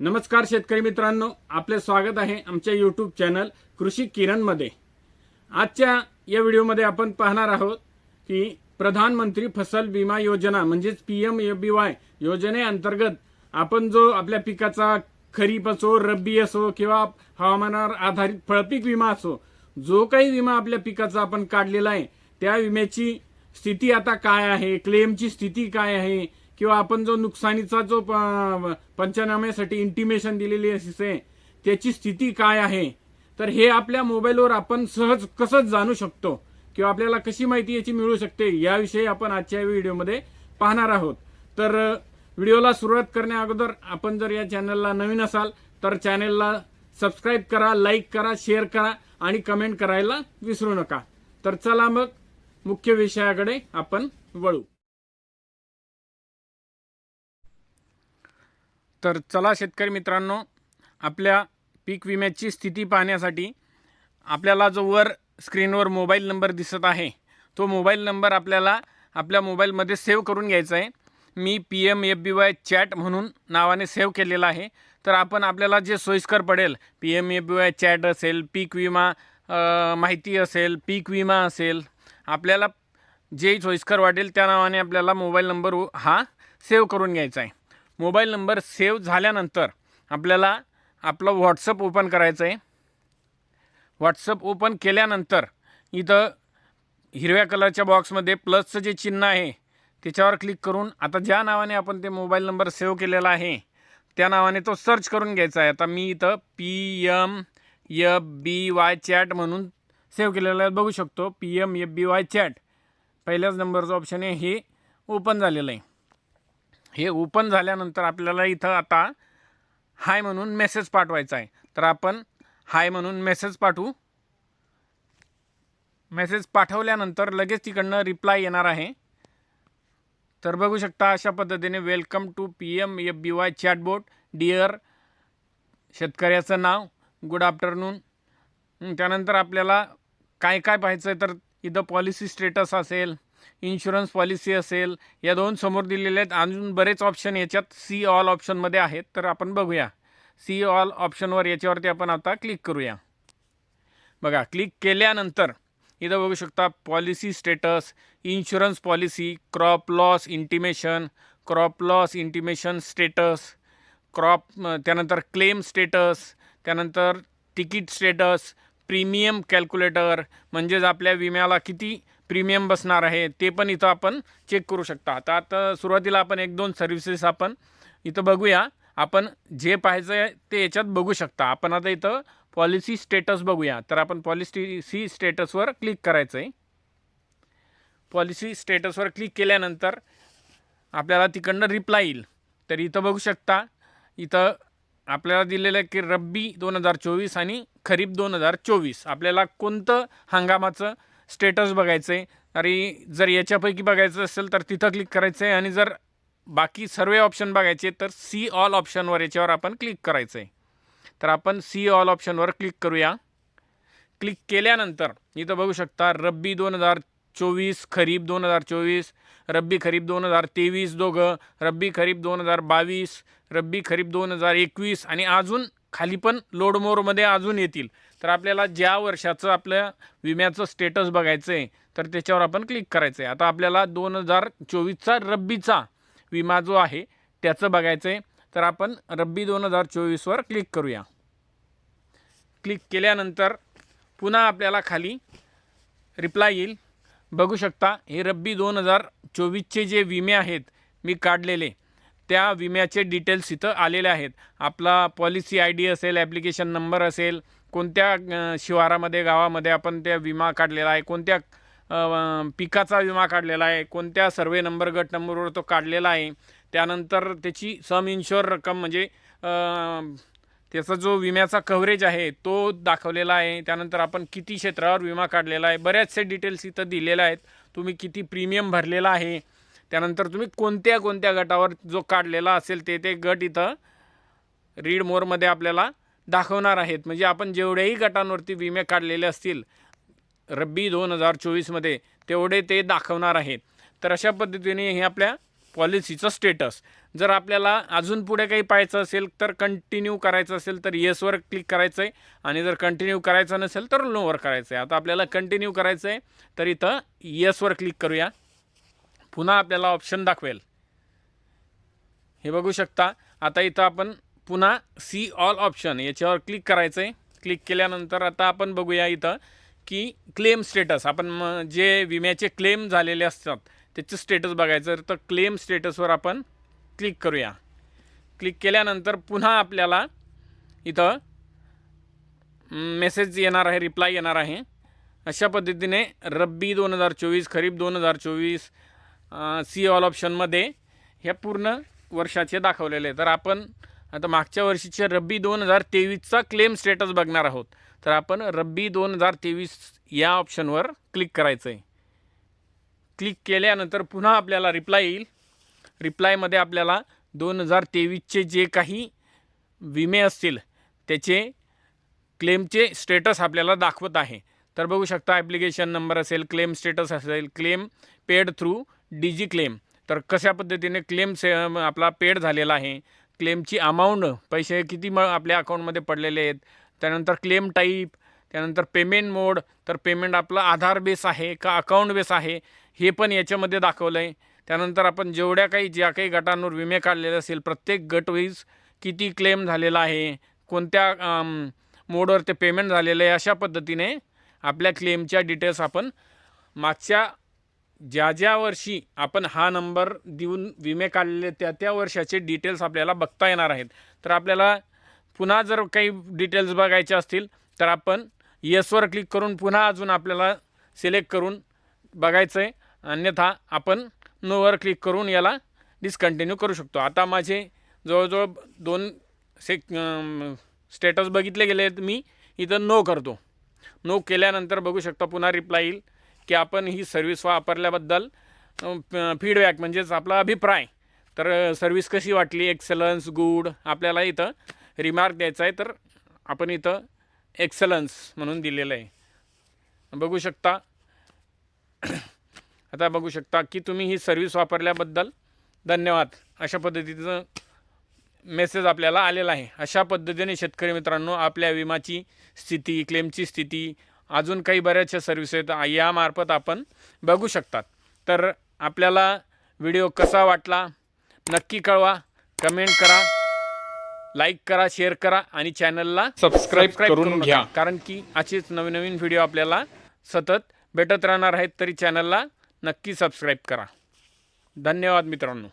नमस्कार शेतकरी मित्रांनो आपले स्वागत आहे आमच्या यूट्यूब चॅनल कृषी किरणमध्ये. आजच्या या व्हिडिओमध्ये आपण पाहणार आहोत की प्रधानमंत्री फसल विमा योजना म्हणजेच P M A B Y योजनेअंतर्गत आपण जो आपल्या पिकाचा खरीप असो रब्बी असो किंवा हवामानावर आधारित फळपीक विमा असो जो काही विमा आपल्या पिकाचा आपण काढलेला आहे त्या विम्याची स्थिती आता काय आहे क्लेमची स्थिती काय आहे किंवा आपण जो नुकसानीचा जो प- पंचनाम्यासाठी इंटिमेशन दिलेली असते त्याची स्थिती काय आहे? तर हे आपल्या मोबाईलवर आपण सहज कसं जाणू शकतो? किंवा आपल्याला कशी माहिती याची मिळू शकते? याविषयी आपण आजच्या व्हिडिओमध्ये पाहणार आहोत. तर व्हिडिओला सुरुवात करण्या अगोदर आपण जर या चॅनलला नवीन असाल तर चॅनलला सबस्क्राईब करा लाईक करा शेअर करा आणि कमेंट करायला विसरू नका. तर चला मग मुख्य विषयाकडे आपण वळू. तर चला शेतकरी मित्रांनो आपल्या पीक विम्याची स्थिती पाहण्यासाठी आपल्याला जो वर स्क्रीनवर मोबाईल नंबर दिसत आहे तो मोबाईल नंबर आपल्याला आपल्या मोबाईलमध्ये सेव्ह करून घ्यायचा आहे. मी P M F B Y chat म्हणून नावाने सेव्ह केलेला आहे. तर आपण आपल्याला जे सोयीस्कर पडेल P M F B Y chat असेल पीक विमा माहिती असेल पीक विमा असेल आपल्याला जे सोयीस्कर वाटेल त्या नावाने आपल्याला मोबाईल नंबर हा सेव्ह करून घ्यायचा आहे. मोबाईल नंबर सेव्ह झाल्यानंतर आपल्याला आपलं व्हॉट्सअप ओपन करायचं आहे व्हॉट्सअप ओपन केल्यानंतर इथं हिरव्या कलरच्या बॉक्समध्ये प्लसचं जे चिन्ह आहे त्याच्यावर क्लिक करून आता ज्या नावाने आपण ते मोबाईल नंबर सेव्ह केलेला आहे त्या नावाने तो सर्च करून घ्यायचा आहे. आता मी इथं P M F B Y chat म्हणून सेव्ह केलेलं आहे. बघू शकतो P M F B Y chat. पहिल्याच नंबरचं ऑप्शन आहे हे ओपन झालेलं आहे. हे ओपन झाल्यानंतर आपल्याला इथं आता हाय म्हणून मेसेज पाठवायचा आहे. तर आपण हाय म्हणून मेसेज पाठवू. मेसेज पाठवल्यानंतर लगेच तिकडनं रिप्लाय येणार आहे. तर बघू शकता अशा पद्धतीने welcome to P M F B Y chatbot. Dear शेतकऱ्याचं नाव गुड आफ्टरनून. त्यानंतर आपल्याला काय काय पाहायचं आहे तर इथं पॉलिसी स्टेटस असेल इन्शुरन्स पॉलिसी असेल या दोन समोर दिलेले आहेत. अजून बरेच ऑप्शन याच्यात सी ऑल ऑप्शनमध्ये आहेत. तर आपण बघूया. सी ऑल ऑप्शनवर याच्यावरती आपण आता क्लिक करूया. बघा क्लिक केल्यानंतर इथं बघू शकता policy status insurance policy crop loss intimation crop loss intimation status crop त्यानंतर क्लेम स्टेटस त्यानंतर तिकीट स्टेटस प्रीमियम कॅल्क्युलेटर म्हणजेच आपल्या विम्याला किती प्रीमियम बसणार आहे ते पण इथं आपण चेक करू शकता. आता आता सुरुवातीला आपण एक दोन सर्व्हिसेस आपण इथं बघूया. आपण जे पाहायचं आहे ते याच्यात बघू शकता. आपण आता इथं पॉलिसी स्टेटस बघूया. तर आपण पॉलिसी सी स्टेटसवर क्लिक करायचं आहे पॉलिसी स्टेटसवर क्लिक केल्यानंतर आपल्याला तिकडनं रिप्लाय येईल. तर इथं बघू शकता इथं आपल्याला दिलेलं आहे की रब्बी दोन हजार चोवीस आणि खरीप दोन हजार चोवीस. आपल्याला कोणतं हंगामाचं स्टेटस बघायचं. आहे आणि जर याच्यापैकी बघायचं असेल तर तिथं क्लिक करायचं आहे. आणि जर बाकी सर्व ऑप्शन बघायचे तर सी ऑल ऑप्शनवर याच्यावर आपण क्लिक करायचं आहे तर आपण सी ऑल ऑप्शनवर क्लिक करूया. क्लिक केल्यानंतर इथं बघू शकता रब्बी दोन हजार चोवीस खरीप दोन हजार चोवीस रब्बी खरीप दोन हजार तेवीस दोघं रब्बी खरीप दोन हजार बावीस रब्बी खरीप दोन हजार एकवीस आणि अजून खाली पण लोडमोरमध्ये अजून येतील. तर आपल्याला ज्या वर्षाचं आपल्या विम्याचं स्टेटस बघायचं आहे तर त्याच्यावर आपण क्लिक करायचं आहे आता आपल्याला दोन हजार चोवीसचा रब्बीचा विमा जो आहे त्याचं बघायचं आहे तर आपण रब्बी दोन हजार चोवीसवर क्लिक करूया. क्लिक केल्यानंतर पुन्हा आपल्याला खाली रिप्लाय येईल. बघू शकता हे रब्बी दोन हजार चोवीसचे जे विमे आहेत मी काढलेले. त्या विम्याचे डिटेल्स इथं आलेले आहेत. आपला पॉलिसी आय डी असेल ॲप्लिकेशन नंबर असेल कोणत्या शिवारामध्ये गावामध्ये आपण त्या विमा काढलेला आहे कोणत्या पिकाचा विमा काढलेला आहे कोणत्या सर्वे नंबर गट नंबरवर तो काढलेला आहे त्यानंतर त्याची सम इन्शुअर रक्कम म्हणजे त्याचा जो विम्याचा कव्हरेज आहे तो दाखवलेला आहे. त्यानंतर आपण किती क्षेत्रावर विमा काढलेला आहे बऱ्याचसे डिटेल्स इथं दिलेल्या आहेत. तुम्ही किती प्रीमियम भरलेला आहे त्यानंतर तुम्ही कोणत्या कोणत्या गटावर जो काढलेला असेल ते ते गट इथं रीड मोरमध्ये आपल्याला दाखवणार आहेत. म्हणजे आपण जेवढ्याही गटांवरती विमे काढलेले असतील रब्बी दोन हजार चोवीसमध्ये तेवढे ते दाखवणार आहेत. तर अशा पद्धतीने हे आपल्या पॉलिसीचं स्टेटस. जर आपल्याला अजून पुढे काही पाहायचं असेल तर कंटिन्यू करायचं असेल तर येसवर क्लिक करायचं आहे आणि जर कंटिन्यू करायचं नसेल तर नोवर करायचं आहे आता आपल्याला कंटिन्यू करायचं आहे तर इथं येसवर क्लिक करूया. पुन्हा आपल्याला ऑप्शन दाखवेल. हे बघू शकता. आता इथं आपण पुन्हा सी ऑल ऑप्शन याच्यावर क्लिक करायचं आहे क्लिक केल्यानंतर आता आपण बघूया इथं की क्लेम स्टेटस आपण जे विम्याचे क्लेम झालेले असतात त्याचं स्टेटस बघायचं तर क्लेम स्टेटसवर आपण क्लिक करूया. क्लिक केल्यानंतर पुन्हा आपल्याला इथं मेसेज येणार आहे रिप्लाय येणार आहे. अशा पद्धतीने रब्बी दोन हजार चोवीस खरीप दोन हजार चोवीस सी ऑल ऑप्शनमध्ये ह्या पूर्ण वर्षाचे दाखवलेले. आहे तर आपण आता मागच्या वर्षीचे रब्बी दोन हजार तेवीसचा क्लेम स्टेटस बघणार आहोत. तर आपण रब्बी दोन हजार तेवीस या ऑप्शनवर क्लिक करायचं आहे क्लिक केल्यानंतर पुन्हा आपल्याला रिप्लाय येईल. रिप्लायमध्ये आपल्याला दोन हजार तेवीसचे जे काही विमे असतील त्याचे क्लेमचे स्टेटस आपल्याला दाखवत आहे. तर बघू शकता ॲप्लिकेशन नंबर असेल क्लेम स्टेटस असेल claim paid through digi claim तर कशा पद्धतीने क्लेम से आपला पेड झालेला आहे क्लेमची अमाऊंट पैसे किती म आपल्या अकाउंटमध्ये पडलेले आहेत त्यानंतर क्लेम टाईप त्यानंतर पेमेंट मोड तर पेमेंट आपला आधार बेस आहे का अकाउंट बेस आहे हे पण याच्यामध्ये दाखवलं आहे त्यानंतर आपण जेवढ्या काही ज्या काही गटांवर विमे काढलेले असेल प्रत्येक गटवीज किती क्लेम झालेला आहे कोणत्या मोडवर ते पेमेंट झालेलं आहे अशा पद्धतीने आपल्या क्लेमच्या डिटेल्स आपण मागच्या ज्या ज्या वर्षी आपण हा नंबर देऊन विमे काढलेले त्या त्या वर्षाचे डिटेल्स आपल्याला बघता येणार आहेत. तर आपल्याला पुन्हा जर काही डिटेल्स बघायचे असतील तर आपण येसवर क्लिक करून पुन्हा अजून आपल्याला सिलेक्ट करून बघायचं आहे अन्यथा आपण नोवर क्लिक करून याला डिस्कंटिन्यू करू शकतो. आता माझे जवळजवळ दोन से स्टेटस बघितले गेले आहेत मी. इथं नो करतो. नो केल्यानंतर बघू शकता पुन्हा रिप्लाय येईल. की आपण ही सर्विस वापरल्याबद्दल फीडबॅक म्हणजेच आपला अभिप्राय. तर सर्विस कशी वाटली? एक्सलन्स गुड आपल्याला इथं रिमार्क द्यायचा आहे. तर आपण इथं एक्सलन्स म्हणून दिलेलं आहे. बघू शकता. आता बघू शकता की तुम्ही ही सर्विस वापरल्याबद्दल धन्यवाद. अशा पद्धतीचं मेसेज आपल्याला आलेला आहे. अशा पद्धतीने शेतकरी मित्रांनो आपल्या विमाची स्थिती क्लेमची स्थिती अजून काही बऱ्याचशा सर्विस आहेत. यामार्फत आपण बघू शकतात. तर आपल्याला व्हिडिओ कसा वाटला नक्की कळवा. कमेंट करा लाईक करा शेअर करा आणि चॅनलला सबस्क्राईब करून. घ्या. कारण की असेच नवीन नवीन व्हिडिओ आपल्याला सतत भेटत राहणार आहेत तरी चॅनलला नक्की सबस्क्राईब करा. धन्यवाद मित्रांनो.